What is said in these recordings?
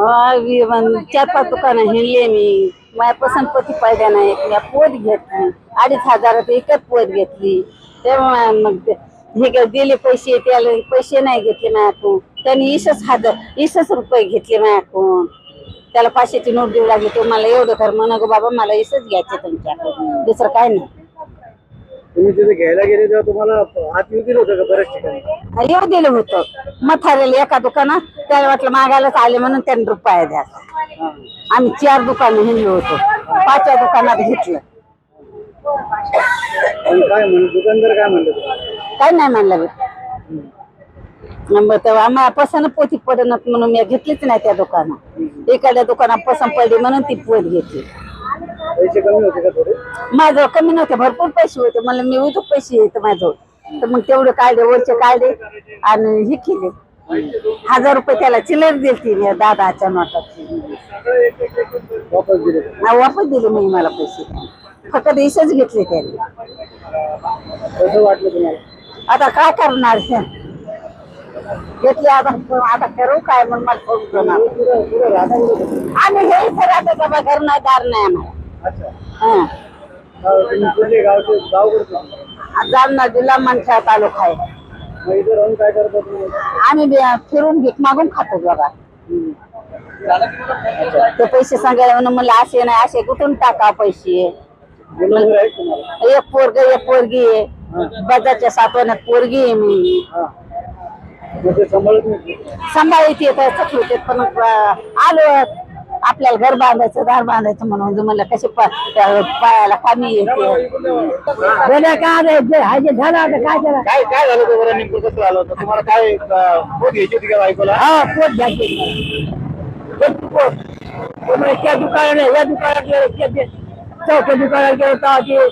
चार पाच दुकानं हिंडले मी. माझ्या पसंतपती पाहिजे नाही मी पोत घेतली. अडीच हजारात एकच पोत घेतली. तेव्हा मग हे काय दिले पैसे त्याला पैसे नाही घेतले माझ्याकडून. त्यांनी इसच हजार इसच रुपये घेतले माझ्याकडून. त्याला पाचशेची नोट देऊ लागली तो मला एवढं कर म्हणा गो बाबा मला इसच घ्यायचे तुमच्याकडून. दुसरं काय नाही. तुम्ही तिथे घ्यायला गेले तेव्हा तुम्हाला हात येऊ दिलं होतं का बऱ्याच ठिकाणी? येऊ दिलं होतं. मथारेला एका दुकानात त्याला वाटलं मागायलाच आले म्हणून त्यांनी रुपया द्या. आम्ही चार दुकानं हिंडलो होतो. पाचव्या दुकानात घेतलं आणि काय म्हण दुकानदार काय म्हणलं तुम्हाला? काय नाही म्हणलं मग तेव्हा आम्हाला पसंत पोती पडणार म्हणून मी घेतलीच नाही त्या दुकानात. एखाद्या दुकानात पसंत पडली म्हणून ती पोत घेतली. पैसे कमी होते का थोडे? माझं कमी नव्हते भरपूर पैसे होते. मला मी उजूक पैसे येत माझं तर मग तेवढे काढले वरचे काढले आणि हे केले. हजार रुपये त्याला चिल्लर दिली दादाच्या नोटाची वापस दिले. वापस दिले मी मला पैसे. फक्त इसच घेतले त्यांनी. कसं वाटलं तुम्हाला? आता काय करणार? हे? घेतले आता आता करू काय म्हणून मला फोन करणार? आम्ही हे इथे राहतो बाबा घर नाही दार नाही आम्हाला. हा. कुठले गावचे गाव करतो जालना जिल्हा मंठा तालुका आहे. मग इथे राहून काय करता तुम्ही आम्ही बी फिरून भीक मागून खातो हम्म. ते पैसे सांगायला म्हणून मला असे नाही असे कुठून टाका पैसे? तुम्हाला. एक पोरग एक पोरगी आहे. बजाच्या सातवण्यात पोरगी आहे मी. हा. मग ते सांभाळत नाही. सांभाळते येत होते पण अं, आलो. आपल्याला घर बांधायचं दार बांधायचं म्हणून म्हणलं कसे पायाला कमी येते. बोला काय झालं? आता काय केलं काय काय झालं होतं बरं? नेमकं कसं झालं होतं? तुम्हाला काय पोट घ्यायची होती का बायकोला? हा पोट घ्यायचे पोट पोट त्यामुळे त्या दुकानाने या दुकानात गेलो चौथ्या दुकानात गेलो तेव्हा ते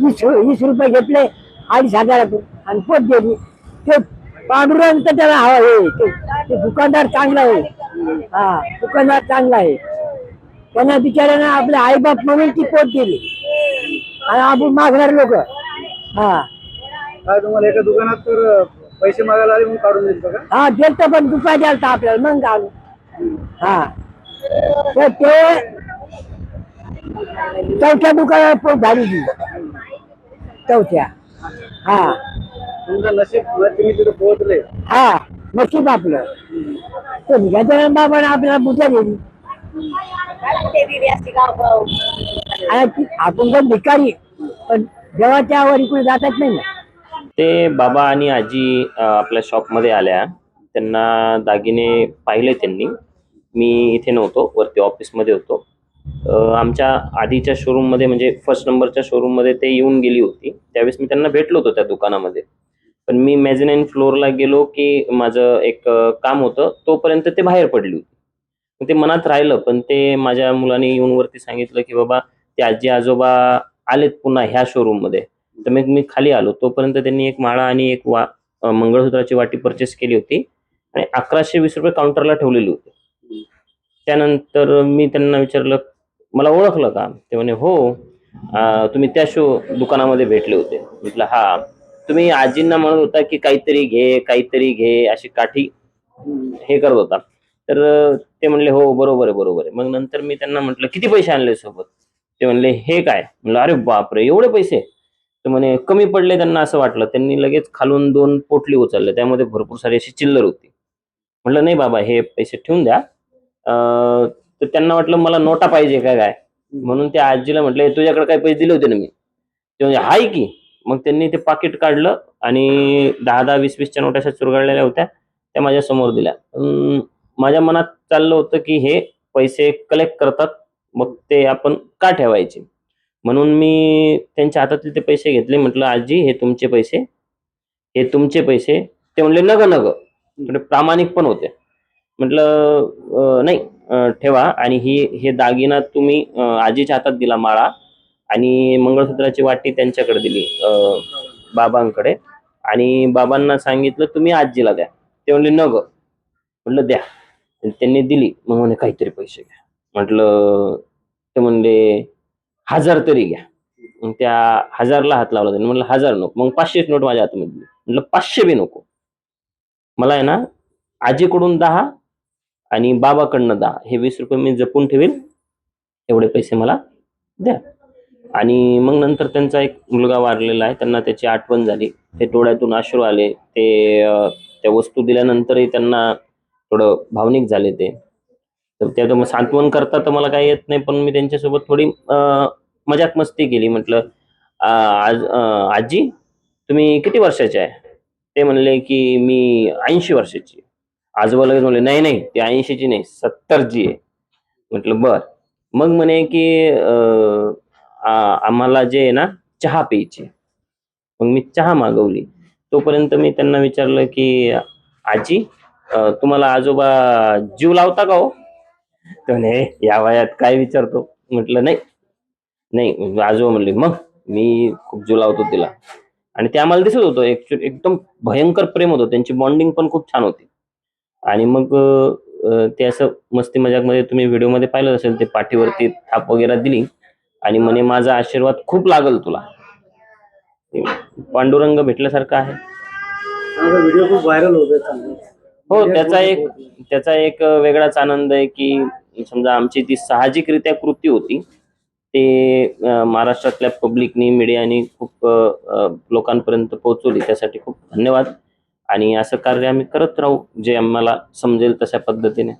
वीस वीस रुपये घेतले अडीच हजारातून आणि पोट दिली ते पांडुरंग तर त्याला हवा आहे. ते दुकानदार चांगला आहे. हा दुकानदार चांगला आहे. त्यांना बिचाऱ्यानं आपल्या आईबाप म्हणून ती पोट दिली. आणि आपण मागणारे लोक. हा. काय तुम्हाला एका दुकानात तर पैसे मागायला आले म्हणून काढून दिलं का? हा देत पण दुपार द्यालता आपल्याला मग आलो. हा. तर ते चौथ्या दुकानात पोट झाली ती. चौथ्या. हा. तुमचं नशीब तुम्ही तिथे पोहोचले. हा नशीब आपलं. तो गजानन बाबाने आपल्याला बुद्ध्या दिली आणि आपण पण भिकारी पण देवाच्या वर इकडे जातात नाही ना. ते बाबा आणि आजी अ, आपल्या शॉपमध्ये आल्या. त्यांना दागिने पाहिले त्यांनी. मी इथे नव्हतो वरती ऑफिसमध्ये होतो. अ, आमच्या आधीच्या शोरूममध्ये म्हणजे फर्स्ट नंबरच्या शोरूममध्ये ते येऊन गेली होती. त्यावेळेस मी त्यांना भेटलो होतो त्या दुकानामध्ये. पण मी मेझनाईन फ्लोअरला गेलो की माझं एक काम होतं तोपर्यंत ते बाहेर पडली होती. ते मनात राहिलं पण ते माझ्या मुलाने येऊन वरती सांगितलं की बाबा ते आजी आजोबा आलेत पुन्हा ह्या शोरूममध्ये तर मग मी खाली आलो. तोपर्यंत त्यांनी एक माळा आणि एक वा मंगळसूत्राची वाटी परचेस केली होती आणि अकराशे वीस रुपये काउंटरला ठेवलेली होती. त्यानंतर मी त्यांना विचारलं मला ओळखलं का? ते म्हणे हो तुम्ही त्या शो दुकानामध्ये भेटले होते. म्हटलं हा. तुम्ही आजींना म्हणत होता की काहीतरी घे काहीतरी घे अशी काठी हे करत होता. तर ते म्हणले हो बरोबर आहे बरोबर आहे. मग नंतर मी त्यांना म्हटलं किती पैसे आणले सोबत? ते म्हणले हे काय? म्हणलं अरे बापरे एवढे पैसे? तर म्हणे कमी पडले त्यांना असं वाटलं. त्यांनी लगेच खालून दोन पोटली उचलले त्यामध्ये भरपूर सारी अशी चिल्लर होती. म्हटलं नाही बाबा हे पैसे ठेवून द्या. तर त्यांना वाटलं मला नोटा पाहिजे काय काय? म्हणून त्या आजीला म्हटलं तुझ्याकडे काही पैसे दिले होते ना मी? ते म्हणजे हाय की. मग त्यांनी ते पाकिट काढलं आणि दहा दहा वीस वीसच्या नोटाशा अशा चुरगळलेल्या होत्या त्या माझ्यासमोर दिल्या. माझ्या मनात चाललं होतं की हे पैसे कलेक्ट करतात मग ते आपण का ठेवायचे? म्हणून मी त्यांच्या हातातले ते पैसे घेतले म्हटलं आजी हे तुमचे पैसे हे तुमचे पैसे. ते म्हणले नग नग. म्हणजे प्रामाणिक पण होते. म्हटलं नाही ठेवा आणि ही हे दागिना तुम्ही आजीच्या हातात दिला माळा आणि मंगळसूत्राची वाटी त्यांच्याकडे दिली बाबांकडे. आणि बाबांना सांगितलं तुम्ही आजीला द्या. ते म्हणले न ग म्हटलं द्या त्यांनी दिली. मग म्हणे काहीतरी पैसे घ्या. म्हटलं ते म्हणले हजार तरी घ्या. मग त्या हजारला हात लावला त्यांनी. म्हटलं हजार नको. मग पाचशेच नोट माझ्या हातामध्ये दिली. म्हटलं पाचशे बी नको. मला आहे ना आजीकडून दहा आणि बाबाकडनं दहा. हे वीस रुपये मी जपून ठेवेल एवढे पैसे मला द्या. आणि मग नंतर त्यांचा एक मुलगा वारलेला आहे त्यांना त्याची आठवण झाली. ते डोळ्यातून अश्रू आले. ते त्या वस्तू दिल्यानंतरही त्यांना थोडं भावनिक झाले ते. तर त्या तर मग सांत्वन करता तर मला काही येत नाही पण मी त्यांच्यासोबत थोडी मजाक मस्ती केली. म्हटलं आज आजी तुम्ही किती वर्षाचे आहे? ते म्हणले की मी ऐंशी वर्षाची आजोबा लगेच म्हणले नाही नाही ती ऐंशीची नाही सत्तरची आहे. म्हटलं बर. मग म्हणे की आ- आम्हाला जे आहे ना चहा प्यायची. मग मी चहा मागवली. तोपर्यंत मी त्यांना विचारलं की आजी तुम्हाला आजोबा जीव लावता का हो? तर या वयात काय विचारतो? म्हटलं नाही. नाही. म्हणजे आजोबा म्हणले मग मी खूप जीव लावतो तिला. आणि ते आम्हाला दिसत होतं ऍक्च्युली एकदम भयंकर प्रेम होतं. त्यांची बॉन्डिंग पण खूप छान होती. आणि मग ते असं मस्ती मजाकमध्ये तुम्ही व्हिडिओमध्ये पाहिलं असेल ते पाठीवरती थाप वगैरे दिली. आणि म्हणे माझा आशीर्वाद खूप लागल तुला. पांडुरंग भेटल्यासारखं आहे. व्हिडिओ खूप व्हायरल हो त्याचा एक त्याचा एक वेगळाच आनंद आहे की समजा आमची ती साहजिकरित्या कृती होती ते महाराष्ट्रातल्या पब्लिकनी मीडियानी खूप लोकांपर्यंत पोहोचवली. त्यासाठी खूप धन्यवाद. आणि असं कार्य आम्ही करत राहू जे आम्हाला समजेल तशा पद्धतीने.